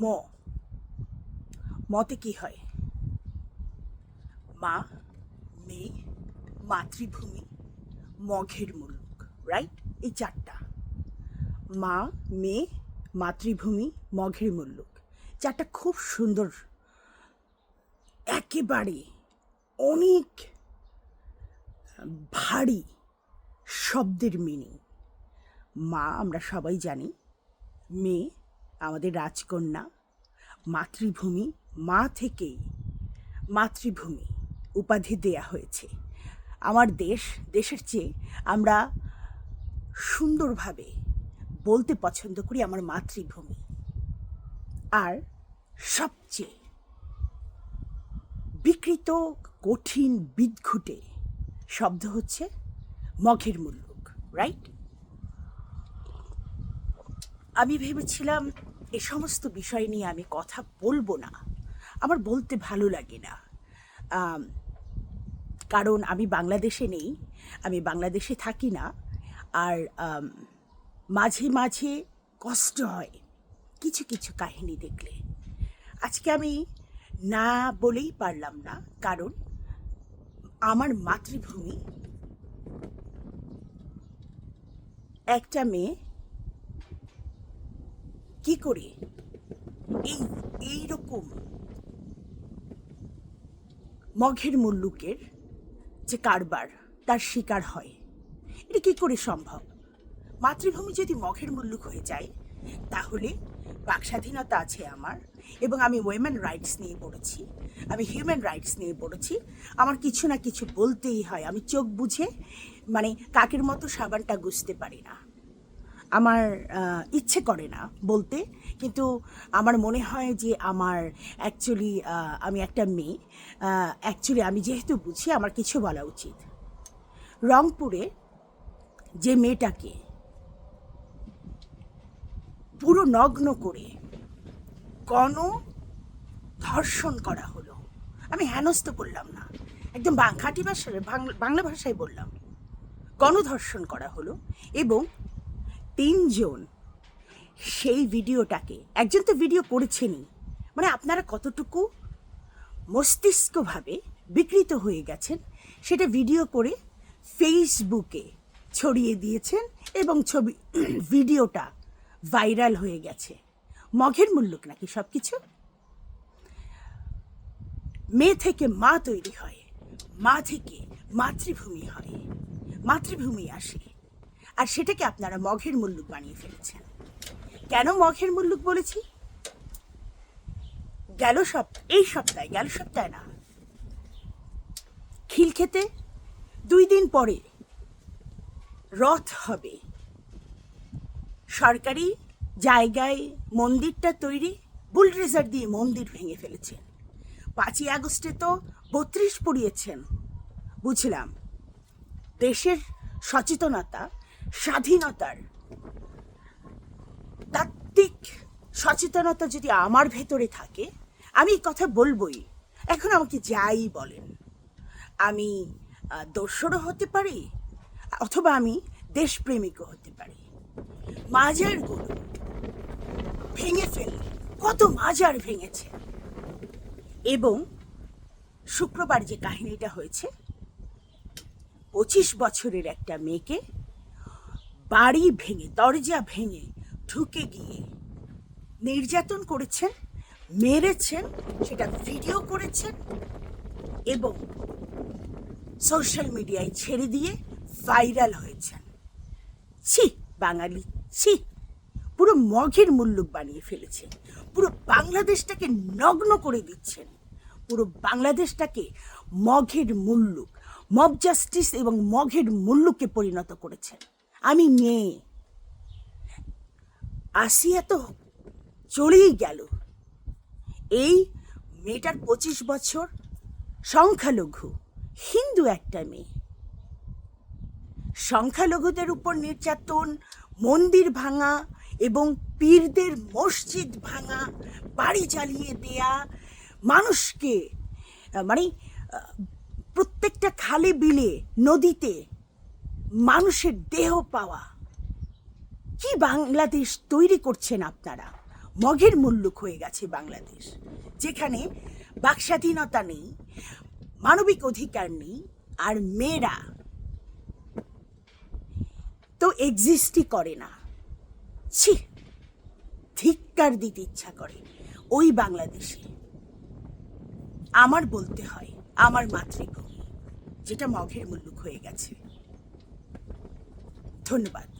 ম। মতে কি হয়? মা, মেয়ে, মাতৃভূমি, মঘের মুলুক রাইট এই চারটা। মা, মেয়ে, মাতৃভূমি, মঘের মুল্লুক চারটা খুব সুন্দর। একেবারে অনেক ভারী শব্দের মিনিং মা, আমরা সবাই জানি। মেয়ে, আমাদের রাজকন্যা। মাতৃভূমি মা থেকেই মাতৃভূমি উপাধি দেয়া হয়েছে। আমার দেশ, দেশের চেয়ে আমরা সুন্দরভাবে বলতে পছন্দ করি আমার মাতৃভূমি। আর সবচেয়ে বিকৃত, কঠিন, বিদঘুটে শব্দ হচ্ছে মঘের মুল্লুক রাইট আমি ভেবেছিলাম এ সমস্ত বিষয় নিয়ে আমি কথা বলব না। আমার বলতে ভালো লাগে না। কারণ আমি বাংলাদেশে নেই, আমি বাংলাদেশে থাকি না। আর মাঝে মাঝে কষ্ট হয় কিছু কিছু কাহিনী দেখলে। আজকে আমি না বলেই পারলাম না, কারণ আমার মাতৃভূমি একটা মেয়ে কি করে? এই এই রকম মঘের মুল্লুকের যে কারবার, তার শিকার হয়। এটা কি করে সম্ভব? মাতৃভূমি যদি মঘের মুল্লুক হয়ে যায়, তাহলে বাক স্বাধীনতা আছে আমার এবং আমি ওয়েমেন রাইটস নিয়ে পড়েছি। আমি হিউম্যান রাইটস নিয়ে পড়েছি। আমার কিছু না কিছু বলতেই হয়। আমি চোখ বুঝে মানে কাকের মতো সাবানটা গুছতে পারি না। আমার ইচ্ছে করে না বলতে। কিন্তু আমার মনে হয় যে আমার অ্যাকচুয়ালি আমি একটা মেয়ে। অ্যাকচুয়ালি আমি যেহেতু বুঝি আমার কিছু বলা উচিত। রংপুরে যে মেয়েটাকে পুরো নগ্ন করে গণ ধর্ষণ করা হলো, আমি হেনস্থ করলাম না। একদম খাঁটি ভাষায়, বাংলা- বাংলা ভাষায় বললাম, গণধর্ষণ করা হলো এবং তিনজন। সেই ভিডিওটাকে, একজন তো ভিডিও করেছেনই মানে আপনারা কতটুকু মস্তিষ্কভাবে বিকৃত হয়ে গেছেন, সেটা ভিডিও করে ফেসবুকে ছড়িয়ে দিয়েছেন এবং ছবি, ভিডিওটা ভাইরাল হয়ে গেছে। মঘের মুল্লুক নাকি সব কিছু মেয়ে থেকে মা তৈরি হয়, মা থেকে মাতৃভূমি হয়, মাতৃভূমি আসে। আর সেটাকে আপনারা মঘের মুল্লুক বানিয়ে ফেলেছেন। কেন মঘের মুল্লুক বলেছি? গেল সপ্তাহ এই সপ্তাহে, গেল সপ্তাহে না। খিলক্ষেতে দুই দিন পরে রথ হবে। সরকারি জায়গায় মন্দিরটা তৈরি বুলড্রেজার দিয়ে মন্দির ভেঙে ফেলেছেন। পাঁচই আগস্টে তো বত্রিশ পড়িয়েছেন, বুঝলাম। দেশের সচেতনতা স্বাধীনতার। তাত্ত্বিক সচেতনতা যদি আমার ভেতরে থাকে, আমি কথা বলবই। এখন আমাকে যাই বলেন। আমি দোসরও হতে পারি, অথবা আমি দেশপ্রেমিকও হতে পারি। মাজারগুলো ভেঙে ফেললে কত মাজার ভেঙেছে। এবং শুক্রবার যে কাহিনীটা হয়েছে, পঁচিশ বছরের একটা মেয়েকে বাড়ি ভেঙে, দরজা ভেঙে ঢুকে গিয়ে নির্যাতন করেছেন, মেরেছেন, সেটা ভিডিও করেছেন এবং সোশ্যাল মিডিয়ায় ছেড়ে দিয়ে ভাইরাল হয়েছেন। ছি, বাঙালি, ছি। পুরো মগের মুল্লুক বানিয়ে ফেলেছেন। পুরো বাংলাদেশটাকে নগ্ন করে দিচ্ছেন। পুরো বাংলাদেশটাকে মঘের মুল্লুক মব জাস্টিস এবং মঘের মুল্লুকে পরিণত করেছেন। আমি মেয়ে। আসিয়া তো চলেই গেল। এই মেয়েটার পঁচিশ বছর, সংখ্যালঘু, হিন্দু একটা মেয়ে। সংখ্যালঘুদের উপর নির্যাতন, মন্দির ভাঙা এবং পীরদের মসজিদ ভাঙা, বাড়ি জ্বালিয়ে দেয়া, মানুষকে মানে প্রত্যেকটা খালে বিলে, নদীতে মানুষের দেহ পাওয়া। কি বাংলাদেশ তৈরি করছেন আপনারা? মগের মুল্লুক হয়ে গেছে বাংলাদেশ, যেখানে বাকস্বাধীনতা নেই, মানবিক অধিকার নেই, আর মেয়েরা তো এক্সিস্টই করে না। ছি, ধিক্কার দিতে ইচ্ছা করে ওই বাংলাদেশে। আমার বলতে হয়, আমার মাতৃভূমি, যেটা মঘের মুল্লুক হয়ে গেছে। ধন্যবাদ।